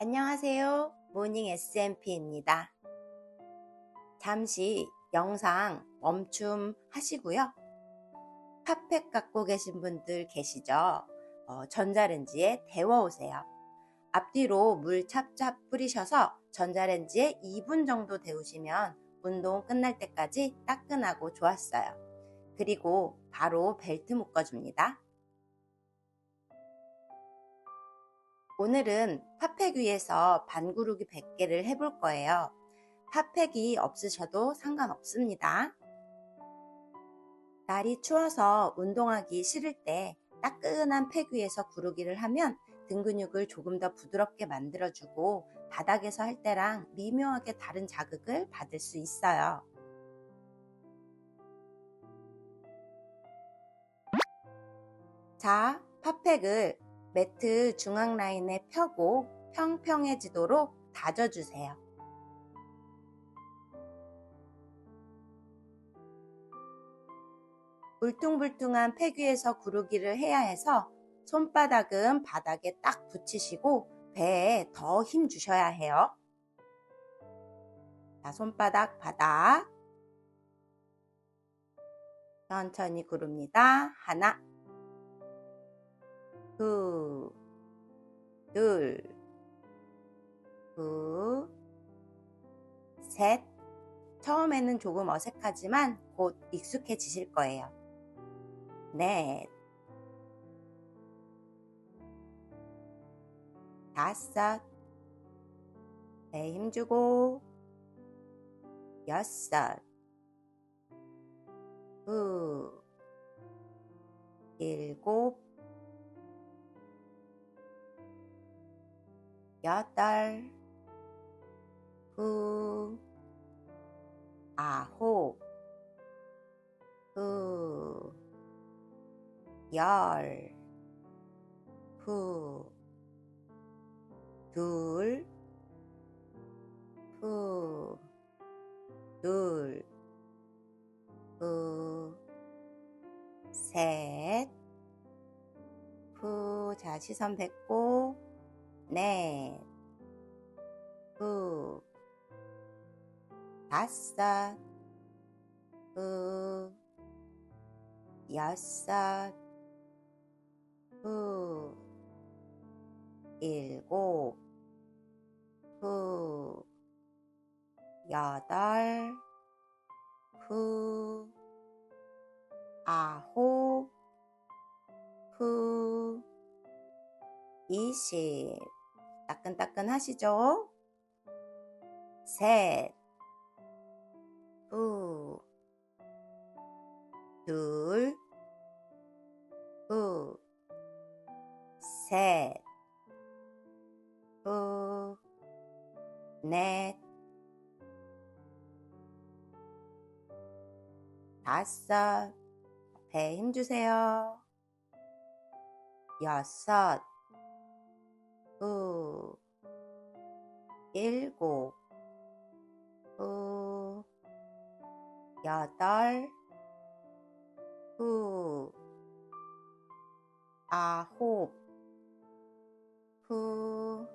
안녕하세요. 모닝 SMP입니다. 잠시 영상 멈춤 하시고요. 핫팩 갖고 계신 분들 계시죠? 어, 전자레인지에 데워 오세요. 앞뒤로 물 찹찹 뿌리셔서 전자레인지에 2분 정도 데우시면 운동 끝날 때까지 따끈하고 좋았어요. 그리고 바로 벨트 묶어줍니다. 오늘은 팥팩 위에서 반구르기 100개를 해볼 거예요. 팥팩이 없으셔도 상관없습니다. 날이 추워서 운동하기 싫을 때 따끈한 팩 위에서 구르기를 하면 등 근육을 조금 더 부드럽게 만들어주고 바닥에서 할 때랑 미묘하게 다른 자극을 받을 수 있어요. 자, 팥팩을 매트 중앙 라인에 펴고 평평해지도록 다져주세요. 울퉁불퉁한 팩 위에서 구르기를 해야 해서 손바닥은 바닥에 딱 붙이시고 배에 더 힘 주셔야 해요. 자, 손바닥 바닥. 천천히 구릅니다. 하나, 두, 둘, 구, 셋. 처음에는 조금 어색하지만 곧 익숙해지실 거예요. 넷, 다섯, 배 힘주고, 여섯, 후, 일곱, 여덟, 후, 아홉, 후, 열, 후, 둘, 후, 둘, 후, 셋, 후, 자, 시선 뱉고, 넷, 후, 다섯, 후, 여섯, 후, 일곱, 후, 여덟, 후, 아홉, 후, 이십. 따끈따끈 하시죠? 셋, 후, 둘, 후, 셋, 후, 넷, 다섯, 배 힘 주세요. 여섯, 후, 일곱, 후, 여덟, 후, 아홉, 후,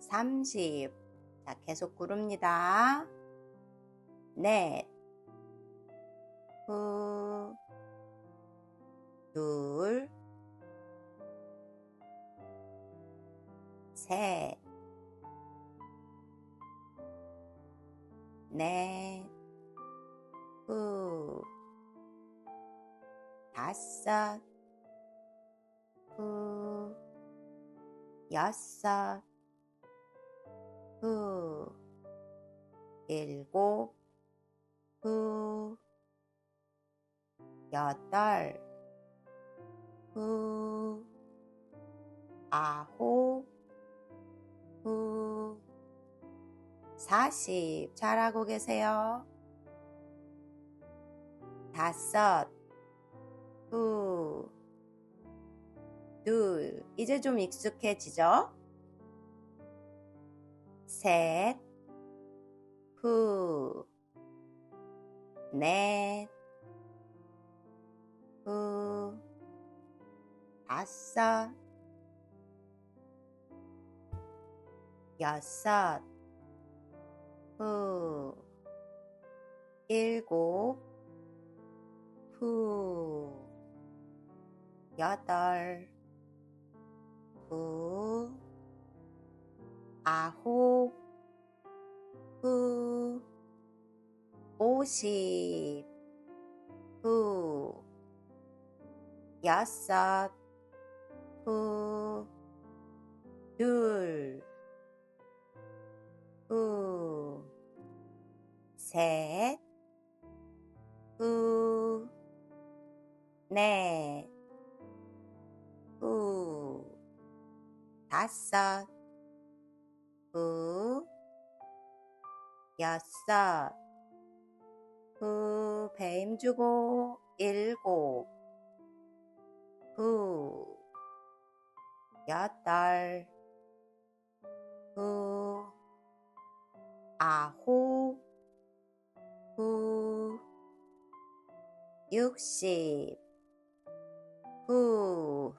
삼십. 자, 계속 구릅니다. 넷, 후, 둘, 셋, 넷, 후, 다섯, 후, 여섯, 후, 일곱, 후, 여덟, 후, 아홉, 후, 사십. 잘하고 계세요. 다섯, 후, 둘. 이제 좀 익숙해지죠? 셋, 후, 넷, 후, 다섯, 여섯, 후, 일곱, 후, 여덟, 후, 아홉, 후, 오십, 후, 여섯, 후, 둘, 다섯, 후, 여섯, 후, 배 힘주고, 일곱, 후, 여덟, 후, 아홉, 후, 육십, 후,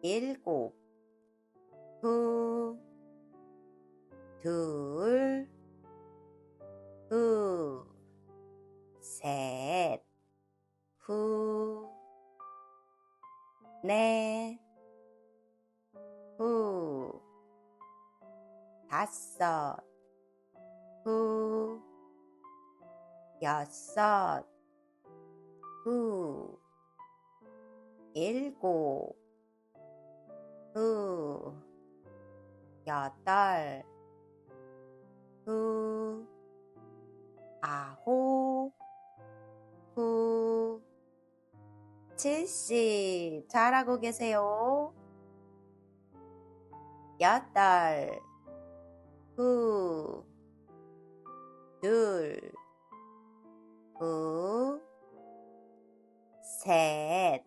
일곱, 후, 둘, 후, 셋, 후, 넷, 후, 다섯, 후, 여섯, 후, 일곱, 후, 여덟, 후, 아홉, 후, 칠십. 잘하고 계세요. 여덟, 후, 둘, 후, 셋,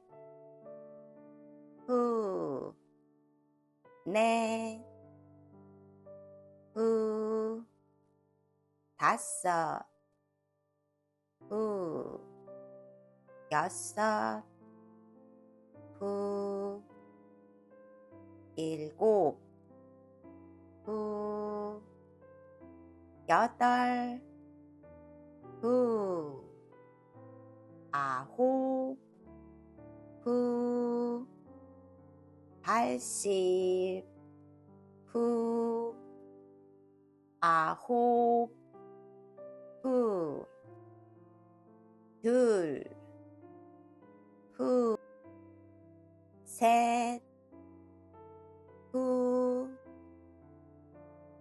후, 넷, 후, 다섯, 후, 여섯, 후, 일곱, 후, 여덟, 후, 아홉, 후, 팔십, 후, 아홉, 후, 둘, 후, 셋, 후,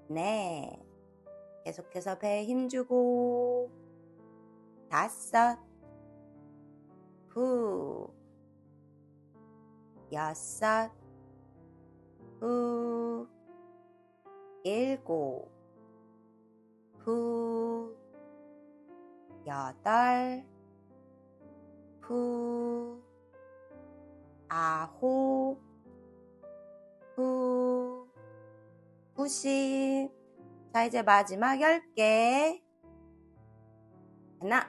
넷. 계속해서 배에 힘주고, 다섯, 후, 여섯, 후, 일곱, 후, 여덟, 후, 아홉, 후, 구십. 자, 이제 마지막 열 개. 하나,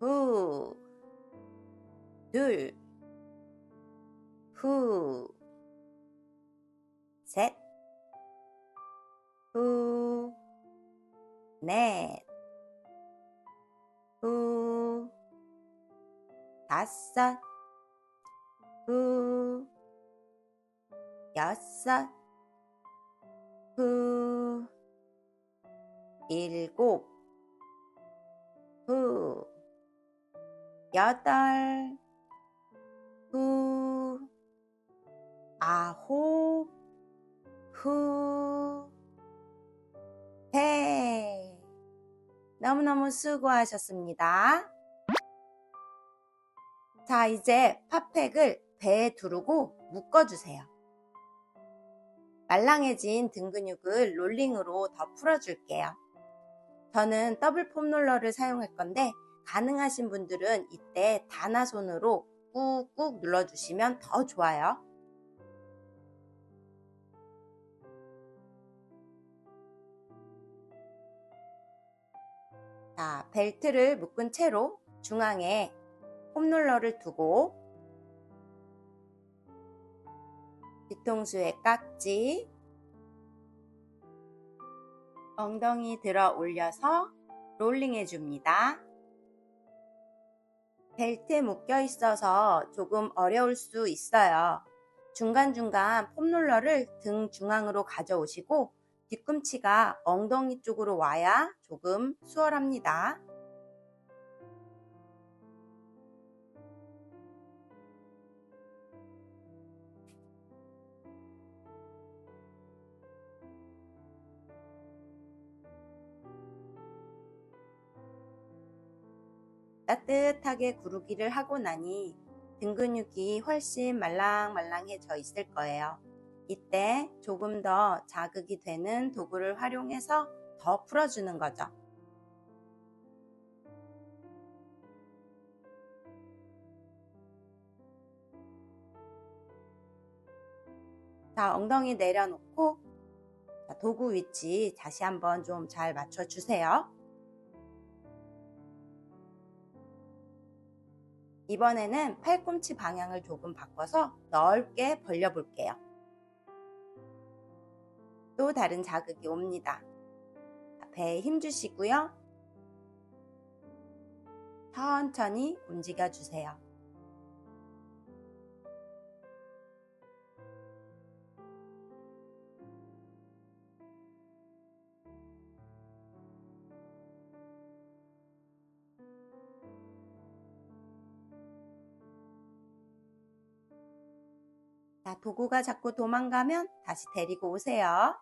후, 둘, 후, 셋, 다섯, 후, 여섯, 후, 일곱, 후, 여덟, 후, 아홉, 후, 배. 너무너무 수고하셨습니다. 자, 이제 팥팩을 배에 두르고 묶어주세요. 말랑해진 등 근육을 롤링으로 더 풀어줄게요. 저는 더블 폼 롤러를 사용할 건데 가능하신 분들은 이때 다나 손으로 꾹꾹 눌러주시면 더 좋아요. 자, 벨트를 묶은 채로 중앙에 폼롤러를 두고 뒤통수에 깍지, 엉덩이 들어 올려서 롤링 해줍니다. 벨트에 묶여 있어서 조금 어려울 수 있어요. 중간중간 폼롤러를 등 중앙으로 가져오시고 뒤꿈치가 엉덩이 쪽으로 와야 조금 수월합니다. 따뜻하게 구르기를 하고 나니 등 근육이 훨씬 말랑말랑해져 있을 거예요. 이때 조금 더 자극이 되는 도구를 활용해서 더 풀어주는 거죠. 자, 엉덩이 내려놓고 도구 위치 다시 한번 좀 잘 맞춰주세요. 이번에는 팔꿈치 방향을 조금 바꿔서 넓게 벌려 볼게요. 또 다른 자극이 옵니다. 배에 힘 주시고요. 천천히 움직여 주세요. 자, 도구가 자꾸 도망가면 다시 데리고 오세요.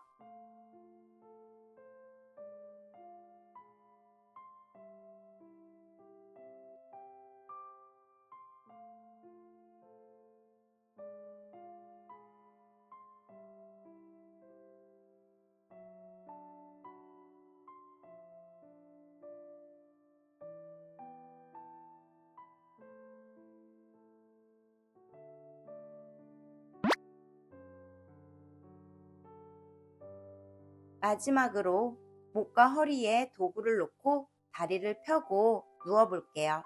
마지막으로 목과 허리에 도구를 놓고 다리를 펴고 누워 볼게요.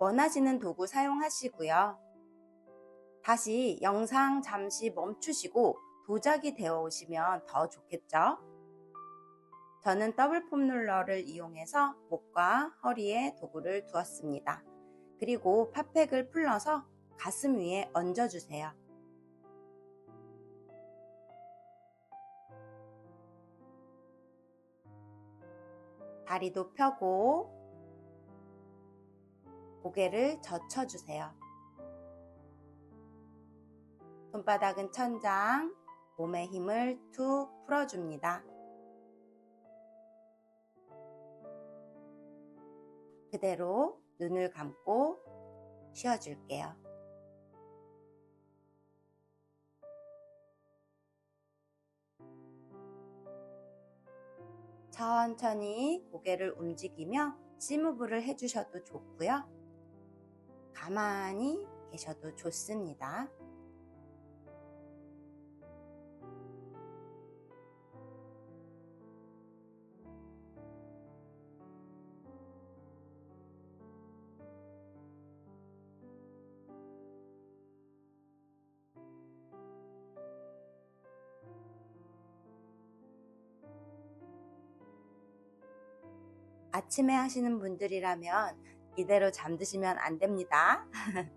원하시는 도구 사용하시고요. 다시 영상 잠시 멈추시고 도자기 되어 오시면 더 좋겠죠? 저는 더블 폼 롤러를 이용해서 목과 허리에 도구를 두었습니다. 그리고 팥팩을 풀러서 가슴 위에 얹어주세요. 다리도 펴고 고개를 젖혀주세요. 손바닥은 천장, 몸의 힘을 툭 풀어줍니다. 그대로 눈을 감고 쉬어줄게요. 천천히 고개를 움직이며 시무브를 해주셔도 좋고요. 가만히 계셔도 좋습니다. 아침에 하시는 분들이라면 이대로 잠드시면 안 됩니다.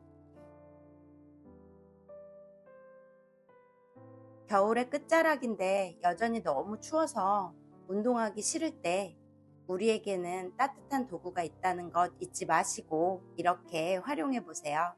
겨울의 끝자락인데 여전히 너무 추워서 운동하기 싫을 때 우리에게는 따뜻한 도구가 있다는 것 잊지 마시고 이렇게 활용해 보세요.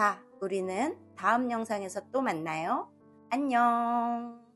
자, 우리는 다음 영상에서 또 만나요. 안녕.